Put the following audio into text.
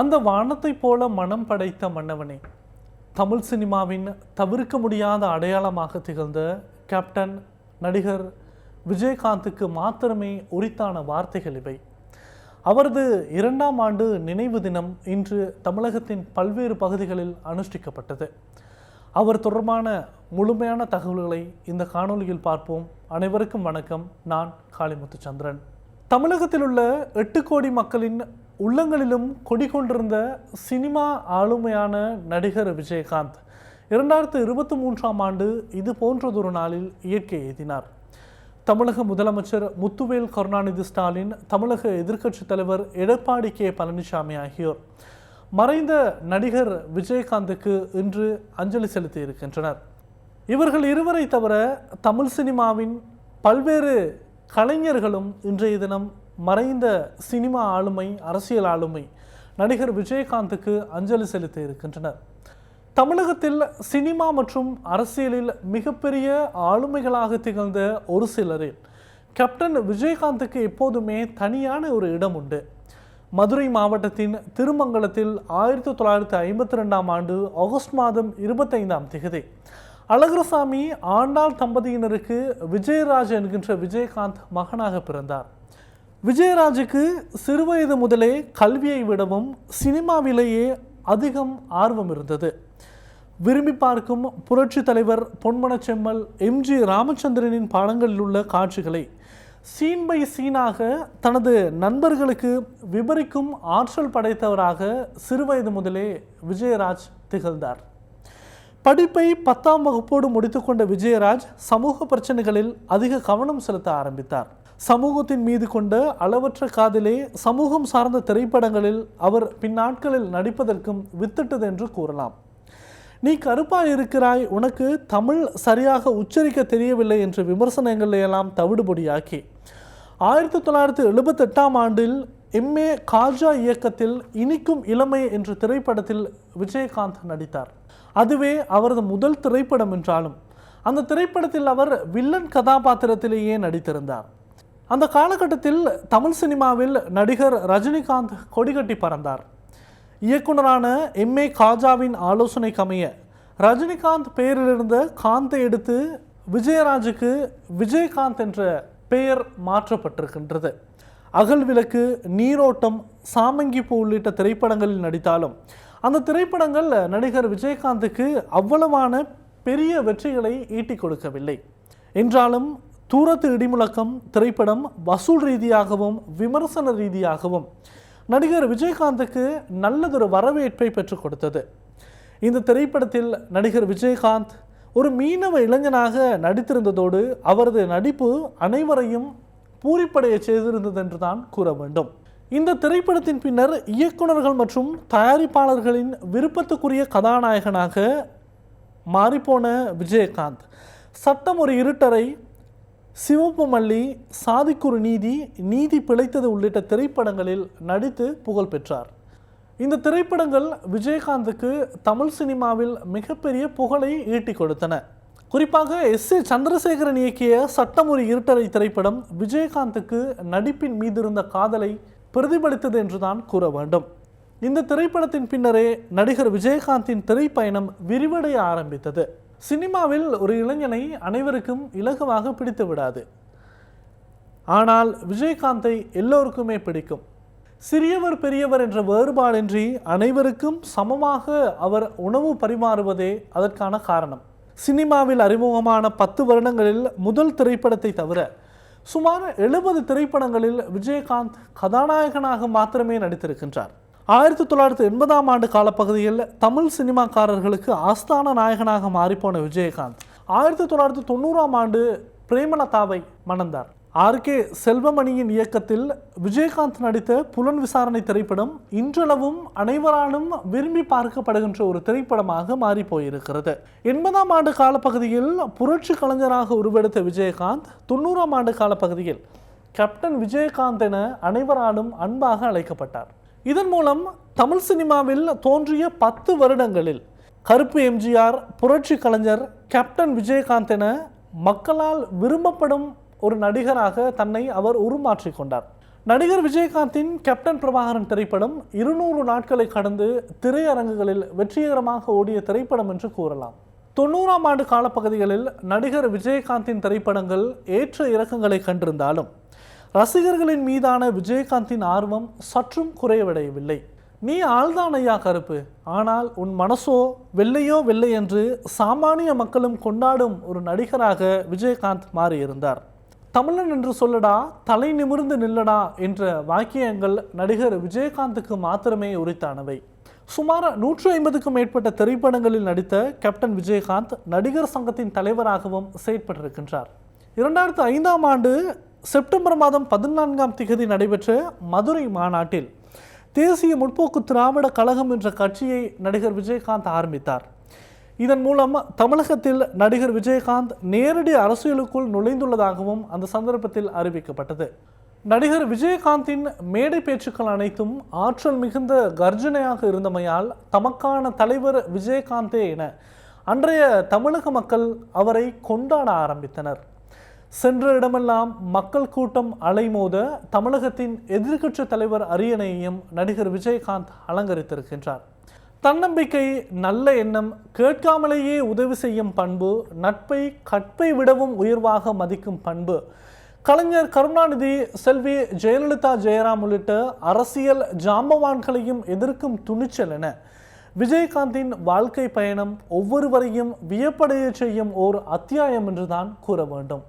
அந்த வானத்தைப் போல மனம் படைத்த மன்னவனே தமிழ் சினிமாவின் தவிர்க்க முடியாத அடையாளமாக திகழ்ந்த கேப்டன் நடிகர் விஜயகாந்துக்கு மாத்திரமே உரித்தான வார்த்தைகள் இவை. அவரது இரண்டாம் ஆண்டு நினைவு தினம் இன்று தமிழகத்தின் பல்வேறு பகுதிகளில் அனுஷ்டிக்கப்பட்டது. அவர் தொடர்பான முழுமையான தகவல்களை இந்த காணொளியில் பார்ப்போம். அனைவருக்கும் வணக்கம். நான் காளிமுத்து சந்திரன் தமிழகத்தில் உள்ள எட்டு கோடி மக்களின் உள்ளங்களிலும் கொடிகொண்டிருந்த சினிமா ஆளுமையான நடிகர் விஜயகாந்த் இரண்டாயிரத்து இருபத்தி மூன்றாம் ஆண்டு இது போன்றதொரு நாளில் இயற்கை எய்தினார் தமிழக முதலமைச்சர் முத்துவேல் கருணாநிதி ஸ்டாலின் தமிழக எதிர்க்கட்சித் தலைவர் எடப்பாடி கே. பழனிசாமி ஆகியோர். மறைந்த நடிகர் விஜயகாந்துக்கு இன்று அஞ்சலி செலுத்தி இருக்கின்றனர். இவர்கள் இருவரை தவிர தமிழ் சினிமாவின் பல்வேறு கலைஞர்களும் இன்றைய தினம் மறைந்த சினிமா ஆளுமை அரசியல் ஆளுமை நடிகர் விஜயகாந்துக்கு அஞ்சலி செலுத்தி இருக்கின்றனர். தமிழகத்தில் சினிமா மற்றும் அரசியலில் மிகப்பெரிய ஆளுமைகளாக திகழ்ந்த ஒரு சிலரில் கேப்டன் விஜயகாந்துக்கு எப்போதுமே தனியான ஒரு இடம் உண்டு. மதுரை மாவட்டத்தின் திருமங்கலத்தில் ஆயிரத்தி தொள்ளாயிரத்தி ஐம்பத்தி ரெண்டாம் ஆண்டு ஆகஸ்ட் மாதம் இருபத்தைந்தாம் திகதி அழகரசாமி ஆண்டாள் தம்பதியினருக்கு விஜயராஜ் என்கின்ற விஜயகாந்த் மகனாக பிறந்தார். விஜயராஜுக்கு சிறுவயது முதலே கல்வியை விடவும் சினிமாவிலேயே அதிகம் ஆர்வம் இருந்தது. விரும்பி பார்க்கும் புரட்சி தலைவர் பொன்மனச்செம்மல் எம்ஜி ராமச்சந்திரனின் படங்களில் உள்ள காட்சிகளை சீன் பை சீனாக தனது நண்பர்களுக்கு விபரிக்கும் ஆற்றல் படைத்தவராக சிறுவயது முதலே விஜயராஜ் திகழ்ந்தார். படிப்பை பத்தாம் வகுப்போடு முடித்துக்கொண்ட விஜயராஜ் சமூக பிரச்சனைகளில் அதிக கவனம் செலுத்த ஆரம்பித்தார். சமூகத்தின் மீது கொண்ட அளவற்ற காதலே சமூகம் சார்ந்த திரைப்படங்களில் அவர் பின்னாட்களில் நடிப்பதற்கும் வித்திட்டது என்று கூறலாம். நீ கருப்பா இருக்கிறாய் உனக்கு தமிழ் சரியாக உச்சரிக்க தெரியவில்லை என்ற விமர்சனங்களையெல்லாம் தவிடுபொடியாக்கி. ஆயிரத்தி தொள்ளாயிரத்தி எழுபத்தெட்டாம் ஆண்டில் எம்ஏ காஜா இயக்கத்தில் இனிக்கும் இளமை என்ற திரைப்படத்தில் விஜயகாந்த் நடித்தார். அதுவே அவரது முதல் திரைப்படம் என்றாலும். அந்த திரைப்படத்தில் அவர் வில்லன் கதாபாத்திரத்திலேயே நடித்திருந்தார். அந்த காலகட்டத்தில் தமிழ் சினிமாவில் நடிகர் ரஜினிகாந்த் கொடிகட்டி பறந்தார். இயக்குனரான எம்ஏ காஜாவின் ஆலோசனை கமைய ரஜினிகாந்த் பெயரிலிருந்த காந்தை எடுத்து விஜயராஜுக்கு விஜயகாந்த் என்ற பெயர் மாற்றப்பட்டிருக்கின்றது. அகல் விளக்கு நீரோட்டம் சாமங்கிப்பூ உள்ளிட்ட திரைப்படங்களில் நடித்தாலும் அந்த திரைப்படங்கள் நடிகர் விஜயகாந்துக்கு அவ்வளவான பெரிய வெற்றிகளை ஈட்டிக் கொடுக்கவில்லை. என்றாலும் தூரத்து இடிமுழக்கம் திரைப்படம் வசூல் ரீதியாகவும் விமர்சன ரீதியாகவும் நடிகர் விஜயகாந்துக்கு நல்லதொரு வரவேற்பை பெற்றுக் கொடுத்தது. இந்த திரைப்படத்தில் நடிகர் விஜயகாந்த் ஒரு மீனவ இளைஞனாக நடித்திருந்ததோடு அவரது நடிப்பு அனைவரையும் பூரிப்படைய செய்திருந்தது என்று தான் கூற வேண்டும். இந்த திரைப்படத்தின் பின்னர் இயக்குனர்கள் மற்றும் தயாரிப்பாளர்களின் விருப்பத்துக்குரிய கதாநாயகனாக மாறிப்போன விஜயகாந்த். சட்டம் ஒரு இருட்டரை சிவப்பு மல்லி சாதிக்குறு நீதி நீதி பிழைத்தது உள்ளிட்ட திரைப்படங்களில் நடித்து புகழ் பெற்றார். இந்த திரைப்படங்கள் விஜயகாந்துக்கு தமிழ் சினிமாவில் மிகப்பெரிய புகழை ஈட்டிக் கொடுத்தன. குறிப்பாக எஸ் ஏ சந்திரசேகரன் இயக்கிய சட்டம் ஒரு இருட்டரை திரைப்படம் விஜயகாந்துக்கு நடிப்பின் மீது இருந்த காதலை பிரதிபலித்தது என்றுதான் கூற வேண்டும். இந்த திரைப்படத்தின் பின்னரே நடிகர் விஜயகாந்தின் திரைப்பயணம் விரிவடைய ஆரம்பித்தது. சினிமாவில் ஒரு இளைஞனை அனைவருக்கும் இலகுவாக பிடித்து விடாது. ஆனால் விஜயகாந்தை எல்லோருக்குமே பிடிக்கும். சிறியவர் பெரியவர் என்ற வேறுபாடின்றி அனைவருக்கும் சமமாக அவர் உணவு பரிமாறுவதே அதற்கான காரணம். சினிமாவில் அறிமுகமான பத்து வருடங்களில் முதல் திரைப்படத்தை தவிர சுமார் எழுபது திரைப்படங்களில் விஜயகாந்த் கதாநாயகனாக மாத்திரமே நடித்திருக்கின்றார். ஆயிரத்தி தொள்ளாயிரத்தி எண்பதாம் ஆண்டு காலப்பகுதியில் தமிழ் சினிமாக்காரர்களுக்கு ஆஸ்தான நாயகனாக மாறிப்போன விஜயகாந்த் ஆயிரத்தி தொள்ளாயிரத்தி தொண்ணூறாம் ஆண்டு பிரேமலதாவை மணந்தார். ஆர் கே செல்வமணியின் இயக்கத்தில் விஜயகாந்த் நடித்த புலன் விசாரணை திரைப்படம் இன்றளவும் அனைவராலும் விரும்பி பார்க்கப்படுகின்ற ஒரு திரைப்படமாக மாறி போயிருக்கிறது எண்பதாம் ஆண்டு காலப்பகுதியில் புரட்சி கலைஞராக உருவெடுத்த விஜயகாந்த் தொண்ணூறாம் ஆண்டு காலப்பகுதியில் கேப்டன் விஜயகாந்த் என அனைவராலும் அன்பாக அழைக்கப்பட்டார். இதன் மூலம் தமிழ் சினிமாவில் தோன்றிய பத்து வருடங்களில் கருப்பு எம்ஜிஆர் புரட்சி கலைஞர் கேப்டன் விஜயகாந்த் என மக்களால் விரும்பப்படும் ஒரு நடிகராக தன்னை அவர் உருமாற்றிக் கொண்டார். நடிகர் விஜயகாந்தின் கேப்டன் பிரபாகரன் திரைப்படம் இருநூறு நாட்களை கடந்து திரையரங்குகளில் வெற்றிகரமாக ஓடிய திரைப்படம் என்று கூறலாம். தொண்ணூறாம் ஆண்டு காலப்பகுதிகளில் நடிகர் விஜயகாந்தின் திரைப்படங்கள் ஏற்ற இறக்கங்களை கண்டிருந்தாலும் ரசிகர்களின் மீதான விஜயகாந்தின் ஆர்வம் சற்றும் குறைவடையவில்லை. நீ ஆள்தான் ஐயா கருப்பு. ஆனால் உன் மனசோ வெள்ளையோ வெள்ளை என்று சாமானிய மக்களும் கொண்டாடும் ஒரு நடிகராக விஜயகாந்த் மாறியிருந்தார். தமிழன் என்று சொல்லடா தலை நிமிர்ந்து நில்லடா என்ற வாக்கியங்கள் நடிகர் விஜயகாந்துக்கு மாத்திரமே உரித்தானவை. சுமார் நூற்று ஐம்பதுக்கும் மேற்பட்ட திரைப்படங்களில் நடித்த கேப்டன் விஜயகாந்த் நடிகர் சங்கத்தின் தலைவராகவும் செயற்பட்டிருக்கின்றார். இரண்டாயிரத்து ஐந்தாம் ஆண்டு செப்டம்பர் மாதம் பதினான்காம் திகதி நடைபெற்ற மதுரை மாநாட்டில் தேசிய முற்போக்கு திராவிட கழகம் என்ற கட்சியை நடிகர் விஜயகாந்த் ஆரம்பித்தார். இதன் மூலம் தமிழகத்தில் நடிகர் விஜயகாந்த் நேரடி அரசியலுக்குள் நுழைந்துள்ளதாகவும் அந்த சந்தர்ப்பத்தில் அறிவிக்கப்பட்டது. நடிகர் விஜயகாந்தின் மேடை பேச்சுக்கள் அனைத்தும் ஆற்றல் மிகுந்த கர்ஜனையாக இருந்தமையால் தமக்கான தலைவர் விஜயகாந்தே என அன்றைய தமிழக மக்கள் அவரை கொண்டாட ஆரம்பித்தனர். சென்ற இடமெல்லாம் மக்கள் கூட்டம் அலைமோத தமிழகத்தின் எதிர்க்கட்சி தலைவர் அரியணையையும் நடிகர் விஜயகாந்த் அலங்கரித்திருக்கின்றார். தன்னம்பிக்கை நல்ல எண்ணம் கேட்காமலேயே உதவி செய்யும் பண்பு நட்பை கற்பை விடவும் உயர்வாக மதிக்கும் பண்பு. கலைஞர் கருணாநிதி செல்வி ஜெயலலிதா ஜெயராம் உள்ளிட்ட அரசியல் ஜாம்பவான்களையும் எதிர்க்கும் துணிச்சல் என விஜயகாந்தின் வாழ்க்கை பயணம் ஒவ்வொருவரையும் வியப்படைய செய்யும் ஓர் அத்தியாயம் என்றுதான் கூற வேண்டும்.